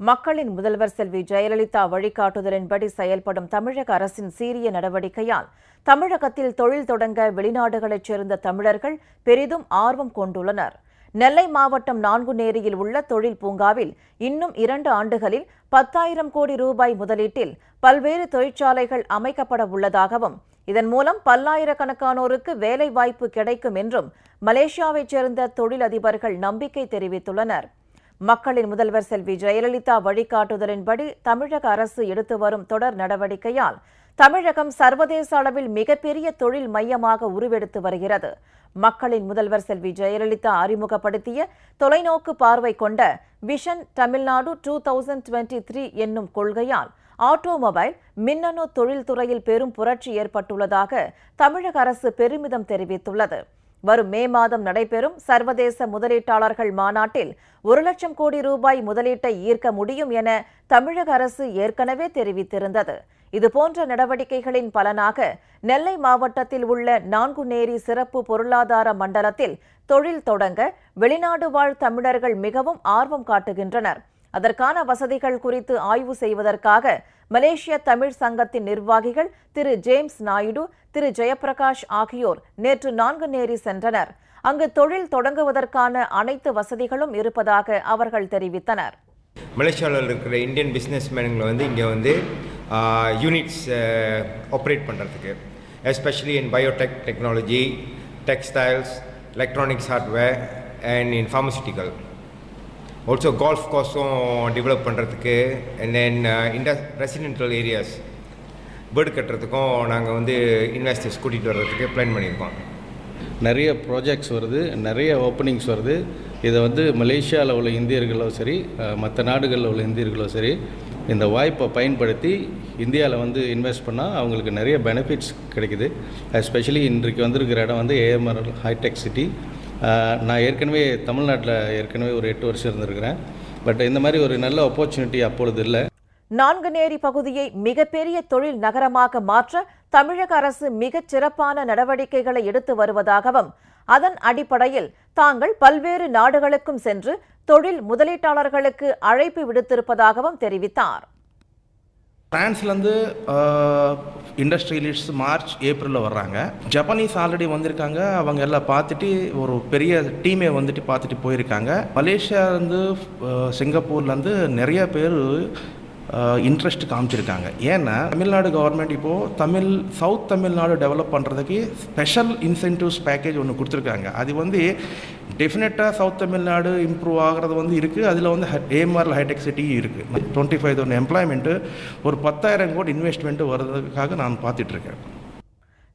மக்களின் முதல்வர் செல்வி ஜெயலலிதா வழிகாட்டுதலின்படி செயல்படும் தமிழக அரசின் சீரிய நடவடிக்கையால் தமிழகத்தில் தொழில் தொடங்க வெளிநாடுகளைச் சேர்ந்த தமிழர்கள் பெரிதும் ஆர்வம் கொண்டுள்ளனர். நெல்லை மாவட்டம் நான்குநேரியில் உள்ள தொழில் பூங்காவில் இன்னும் இரண்டு ஆண்டுகளில் பத்தாயிரம் கோடி ரூபாய் முதலீட்டில் பல்வேறு தொழிற்சாலைகள் அமைக்கப்பட உள்ளதாகவும் இதன் மூலம் பல்லாயிரக்கணக்கானோருக்கு வேலை வாய்ப்பு கிடைக்கும் என்றும் மலேசியாவைச் சேர்ந்த தொழிலதிபர்கள் நம்பிக்கை தெரிவித்துள்ளனர். மக்களின் முதல்வர் செல்வி ஜெயலலிதா வழிகாட்டுதலின்படி தமிழக அரசு எடுத்து வரும் தொடர் நடவடிக்கையால் தமிழகம் சர்வதேச அளவில் மிகப்பெரிய தொழில் மையமாக உருவெடுத்து வருகிறது. மக்களின் முதல்வர் செல்வி ஜெயலலிதா அறிமுகப்படுத்திய தொலைநோக்கு பார்வை கொண்ட vision Tamil Nadu two thousand twenty three என்னும் கொள்கையால் ஆட்டோமொபைல் மின்னணு தொழில்துறையில் பெரும் புரட்சி ஏற்பட்டுள்ளதாக தமிழக அரசு பெருமிதம் தெரிவித்துள்ளது. வரும் மே மாதம் நடைபெறும் சர்வதேச முதலீட்டாளர்கள் மாநாட்டில் ஒரு லட்சம் கோடி ரூபாய் முதலீட்டை ஈர்க்க முடியும் என தமிழக அரசு ஏற்கனவே தெரிவித்திருந்தது. இதுபோன்ற நடவடிக்கைகளின் பலனாக நெல்லை மாவட்டத்தில் உள்ள நான்குநேரி சிறப்பு பொருளாதார மண்டலத்தில் தொழில் தொடங்க வெளிநாடு வாழ் தமிழர்கள் மிகவும் ஆர்வம் காட்டுகின்றனர். அதற்கான வசதிகள் குறித்து ஆய்வு செய்வதற்காக மலேசிய தமிழ் சங்கத்தின் நிர்வாகிகள் திரு ஜேம்ஸ் நாயுடு திரு ஜெயப்பிரகாஷ் ஆகியோர் நேற்று நான்கு நேரி சென்றனர். அங்கு தொழில் தொடங்குவதற்கான அனைத்து வசதிகளும் இருப்பதாக அவர்கள் தெரிவித்தனர். மலேசியாவில் இருக்கிற இந்தியன் பிஸ்னஸ் மேனுங்களை வந்து இங்கே வந்து யூனிட்ஸ் ஆப்ரேட் பண்ணுறதுக்கு especially in biotech technology textiles electronics hardware and in pharmaceutical also golf கோர்ஸும் develop பண்ணுறதுக்கு அண்ட் தென் இண்டஸ் ரெசிடென்டல் ஏரியாஸ் பேர்டு கட்டுறதுக்கும் நாங்கள் வந்து இன்வெஸ்டர்ஸ் கூட்டிகிட்டு வர்றதுக்கு பிளான் பண்ணியிருக்கோம். நிறைய ப்ராஜெக்ட்ஸ் வருது நிறைய ஓப்பனிங்ஸ் வருது. இதை வந்து மலேசியாவில் உள்ள இந்தியர்களோ சரி மற்ற நாடுகளில் உள்ள இந்தியர்களோ சரி இந்த வாய்ப்பை பயன்படுத்தி இந்தியாவில் வந்து இன்வெஸ்ட் பண்ணால் அவங்களுக்கு நிறைய பெனிஃபிட்ஸ் கிடைக்குது. எஸ்பெஷலி இன்றைக்கு வந்திருக்கிற இடம் வந்து ஏஎம்ஆர் ஹைடெக் சிட்டி நான் ஏற்கனவே தமிழ்நாட்டில் ஏற்கனவே ஒரு எட்டு வருஷம் இருந்திருக்கிறேன். பட் இந்த மாதிரி ஒரு நல்ல ஆப்பர்ச்சுனிட்டி அப்பொழுது இல்லை. நான்குநேரி பகுதியை மிகப்பெரிய தொழில் நகரமாக மாற்ற தமிழக அரசு மிகச் சிறப்பான நடவடிக்கைகளை எடுத்து வருவதாகவும் அதன் அடிப்படையில் தாங்கள் பல்வேறு நாடுகளுக்கும் சென்று தொழில் முதலீட்டாளர்களுக்கு அழைப்பு விடுத்திருப்பதாகவும் தெரிவித்தார். ஃப்ரான்ஸ்லேருந்து இண்டஸ்ட்ரியலிஸ்ட் மார்ச் ஏப்ரலில் வர்றாங்க. ஜப்பானீஸ் ஆல்ரெடி வந்திருக்காங்க. அவங்க எல்லாம் பார்த்துட்டு ஒரு பெரிய டீமே வந்துட்டு பார்த்துட்டு போயிருக்காங்க. மலேசியாலேருந்து சிங்கப்பூர்லேருந்து நிறைய பேர் இன்ட்ரெஸ்ட் காமிச்சிருக்காங்க. ஏன்னா தமிழ்நாடு கவர்மெண்ட் இப்போது தமிழ் சவுத் தமிழ்நாடு டெவலப் பண்ணுறதுக்கு ஸ்பெஷல் இன்சென்டிவ்ஸ் பேக்கேஜ் ஒன்று கொடுத்துருக்காங்க. அது வந்து டெஃபினட்டாக சவுத் தமிழ்நாடு இம்ப்ரூவ் ஆகிறது வந்து இருக்குது அதில் வந்து ஏஎம்ஆரில் ஹைடெக் சிட்டியும் இருக்குது டுவெண்ட்டி ஃபைவ் தௌசண்ட் எம்ப்ளாய்மெண்ட்டு ஒரு பத்தாயிரம் கோடி இன்வெஸ்ட்மெண்ட்டு வர்றதுக்காக நான் பார்த்துட்ருக்கேன்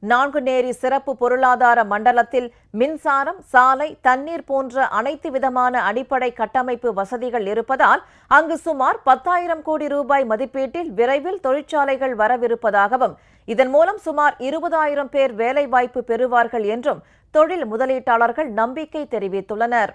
நான்குநேரி சிறப்பு பொருளாதார மண்டலத்தில் மின்சாரம் சாலை தண்ணீர் போன்ற அனைத்து விதமான அடிப்படை கட்டமைப்பு வசதிகள் இருப்பதால் அங்கு சுமார் பத்தாயிரம் கோடி ரூபாய் மதிப்பீட்டில் விரைவில் தொழிற்சாலைகள் வரவிருப்பதாகவும் இதன் மூலம் சுமார் இருபதாயிரம் பேர் வேலைவாய்ப்பு பெறுவார்கள் என்றும் தொழில் முதலீட்டாளர்கள் நம்பிக்கை தெரிவித்துள்ளனர்.